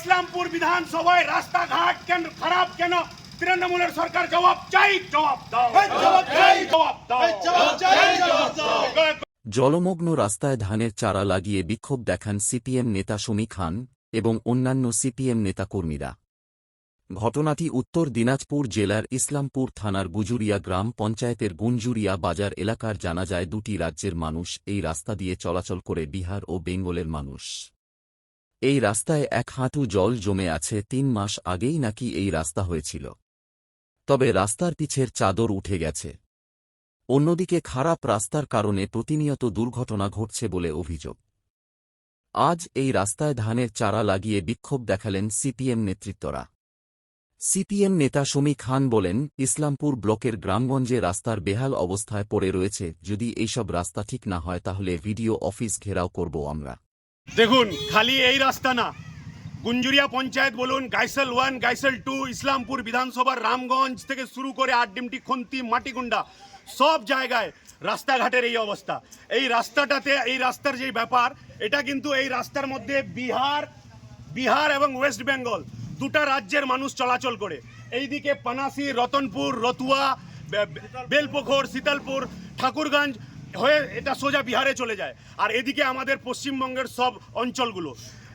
ইসলামপুর বিধানসভায় রাস্তাঘাট কেন খারাপ কেন? তৃণমূলের সরকার জবাব চাই জবাব দাও। জবাব চাই। জবাব দাও। জলমগ্ন রাস্তায় ধানের চারা লাগিয়ে বিক্ষোভ দেখান সিপিএম নেতা সমী খান এবং অন্যান্য সিপিএম নেতাকর্মীরা। ঘটনাটি উত্তর দিনাজপুর জেলার ইসলামপুর থানার গুজুরিয়া গ্রাম পঞ্চায়েতের গুঞ্জুরিয়া বাজার এলাকার জানা যায় দুটি রাজ্যের মানুষ এই রাস্তা দিয়ে চলাচল করে বিহার ও বেঙ্গলের মানুষ। এই রাস্তায় এক হাঁটু জল জমে আছে, তিন মাস আগেই নাকি এই রাস্তা হয়েছিল। তবে রাস্তার পিছের চাদর উঠে গেছে। অন্যদিকে খারাপ রাস্তার কারণে প্রতিনিয়ত দুর্ঘটনা ঘটছে বলে অভিযোগ। আজ এই রাস্তায় ধানের চারা লাগিয়ে বিক্ষোভ দেখালেন সিপিএম নেতৃত্বরা। সিপিএম নেতা সমী খান বলেন, ইসলামপুর ব্লকের গ্রামগঞ্জে রাস্তার বেহাল অবস্থায় পড়ে রয়েছে, যদি এইসব রাস্তা ঠিক না হয় তাহলে ভিডিও অফিস ঘেরাও করব আমরা। দেখুন, খালি এই রাস্তা না। গুঞ্জুরিয়া পঞ্চায়েত বলুন, গাইসেল ওয়ান, গাইসেল টু, ইসলামপুর বিধানসভার রামগঞ্জ থেকে শুরু করে আটডিমটি খন্তি, মাটিগুন্ডা, সব জায়গায় রাস্তাঘাটের এই অবস্থা। এই রাস্তাটাতে, এই রাস্তার যে ব্যাপার, এটা কিন্তু এই রাস্তার মধ্যে বিহার বিহার এবং ওয়েস্ট বেঙ্গল, দুটা রাজ্যের মানুষ চলাচল করে। এইদিকে পানাসি, রতনপুর, রতুয়া বেলপোখর, শীতলপুর, ঠাকুরগঞ্জ হয়ে এটা সোজা বিহারে চলে যায়। আর এদিকে আমাদের পশ্চিমবঙ্গের সব অঞ্চলগুলো।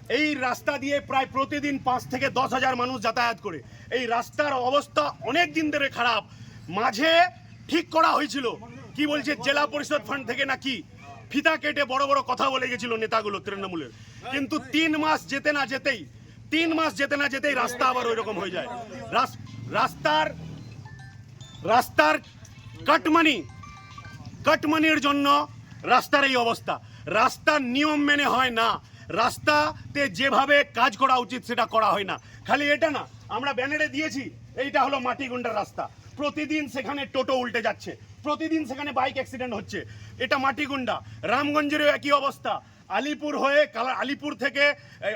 এই রাস্তা দিয়ে প্রায় প্রতিদিন পাঁচ থেকে দশ হাজার মানুষ যাতায়াত করে। এই রাস্তার অবস্থা অনেক দিন ধরে খারাপ। মাঝে ঠিক করা হয়েছিল। কি বলছে, জেলা পরিষদ ফান্ড থেকে নাকি ফিতা কেটে বড় বড় কথা বলে গেছিল নেতাগুলো, তৃণমূলের। কিন্তু তিন মাস যেতে না যেতেই, তিন মাস যেতে না যেতেই রাস্তা আবার ওই রকম হয়ে যায়। রাস- রাস্তার রাস্তার কাটমানি কাটমানির জন্য রাস্তার এই অবস্থা। রাস্তার নিয়ম মেনে হয় না। রাস্তাতে যেভাবে কাজ করা উচিত সেটা করা হয় না। খালি এটা না, আমরা ব্যানারে দিয়েছি, এইটা হলো মাটিগুন্ডার রাস্তা। প্রতিদিন সেখানে টোটো উল্টে যাচ্ছে। প্রতিদিন সেখানে বাইক অ্যাক্সিডেন্ট হচ্ছে। এটা মাটিগুন্ডা রামগঞ্জেরও একই অবস্থা। আলিপুর হয়ে কালা, আলিপুর থেকে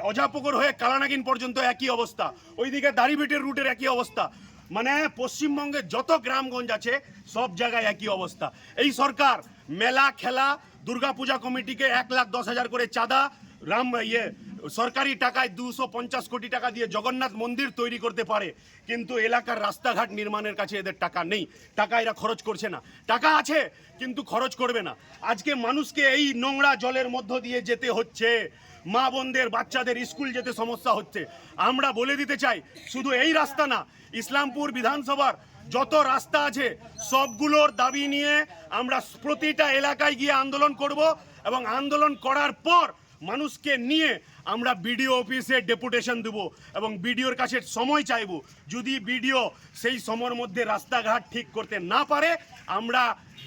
অজাপুকুর হয়ে কালানাগিন পর্যন্ত একই অবস্থা। ওইদিকে দাড়িভিটের রুটের একই অবস্থা। মানে পশ্চিমবঙ্গের যত গ্রামগঞ্জ আছে, সব জায়গায় একই অবস্থা। এই সরকার মেলা, খেলা, দুর্গাপূজা কমিটিকে এক লাখ দশ হাজার করে চাঁদা, রাম ইয়ে সরকারি টাকায় দুশো পঞ্চাশ কোটি টাকা দিয়ে জগন্নাথ মন্দির তৈরি করতে পারে, কিন্তু এলাকার রাস্তাঘাট নির্মাণের কাছে এদের টাকা নেই। টাকা এরা খরচ করছে না। টাকা আছে, কিন্তু খরচ করবে না। আজকে মানুষকে এই নোংরা জলের মধ্য দিয়ে যেতে হচ্ছে। মা বোনদের, বাচ্চাদের স্কুল যেতে সমস্যা হচ্ছে। আমরা বলে দিতে চাই, শুধু এই রাস্তা না, ইসলামপুর বিধানসভার যত রাস্তা আছে, সবগুলোর দাবি নিয়ে আমরা প্রতিটা এলাকায় গিয়ে আন্দোলন করব এবং আন্দোলন করার পর মানুষকে নিয়ে আমরা বিডিও অফিসে ডেপুটেশন দেব এবং বিডিওর কাছে সময় চাইব। যদি বিডিও সেই সময়ের মধ্যে রাস্তাঘাট ঠিক করতে না পারে আমরা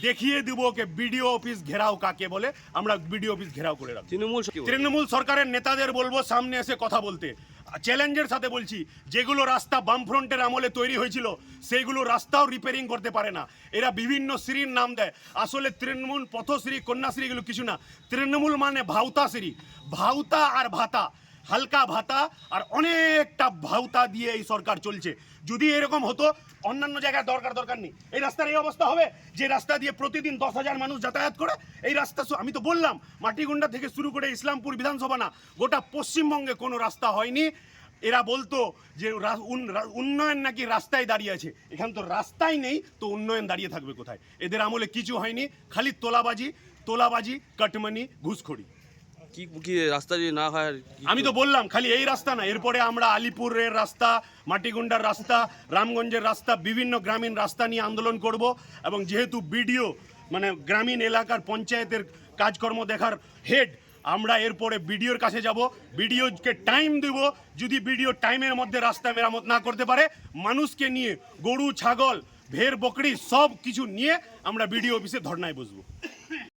দেখিয়ে দেব যে বিডিও অফিস ঘেরাও কাকে বলে। আমরা বিডিও অফিস ঘেরাও করে রাখব। তৃণমূল তৃণমূল সরকারের নেতাদের বলব সামনে এসে কথা বলতে। চ্যালেঞ্জের সাথে বলছি যেগুলো রাস্তা বামফ্রন্টের আমলে তৈরি হয়েছিল সেইগুলো রাস্তাও রিপেয়ারিং করতে পারে না। এরা বিভিন্ন শ্রীর নাম দেয়। আসলে তৃণমূল পথশ্রী কন্যাশ্রী এগুলো কিছু না। তৃণমূল মানে ভাউতা শ্রী ভাউতা আর ভাতা হালকা ভাতা আর অনেকটা ভাউতা দিয়ে এই সরকার চলছে। যদি এরকম হতো, অন্যান্য জায়গায় দরকার দরকার নেই। এই রাস্তার এই অবস্থা হবে, যে রাস্তা দিয়ে প্রতিদিন দশ হাজার মানুষ যাতায়াত করে, এই রাস্তা আমি তো বললাম, মাটিগুন্ডা থেকে শুরু করে ইসলামপুর বিধানসভা না, গোটা পশ্চিমবঙ্গে কোনো রাস্তা হয়নি। এরা বলতো যে উন্নয়ন নাকি রাস্তায় দাঁড়িয়ে আছে। এখানে তো রাস্তাই নেই, তো উন্নয়ন দাঁড়িয়ে থাকবে কোথায়? এদের আমলে কিছু হয়নি, খালি তোলাবাজি তোলাবাজি, কাটমানি, ঘুষখড়ি। কি কি রাস্তা যদি না হয় আমি তো বললাম খালি এই রাস্তা না এরপরে আমরা আলিপুরের রাস্তা মাটিগুন্ডার রাস্তা রামগঞ্জের রাস্তা বিভিন্ন গ্রামীণ রাস্তা নিয়ে আন্দোলন করব এবং যেহেতু বিডিও মানে গ্রামীণ এলাকার পঞ্চায়েতের কাজকর্ম দেখার হেড আমরা এরপরে বিডিওর কাছে যাব। বিডিওকে টাইম দেব যদি বিডিও টাইমের মধ্যে রাস্তা মেরামত না করতে পারে মানুষকে নিয়ে গরু ছাগল ভেড় বকরি সব কিছু নিয়ে আমরা বিডিও অফিসে ধর্নায় বসবো।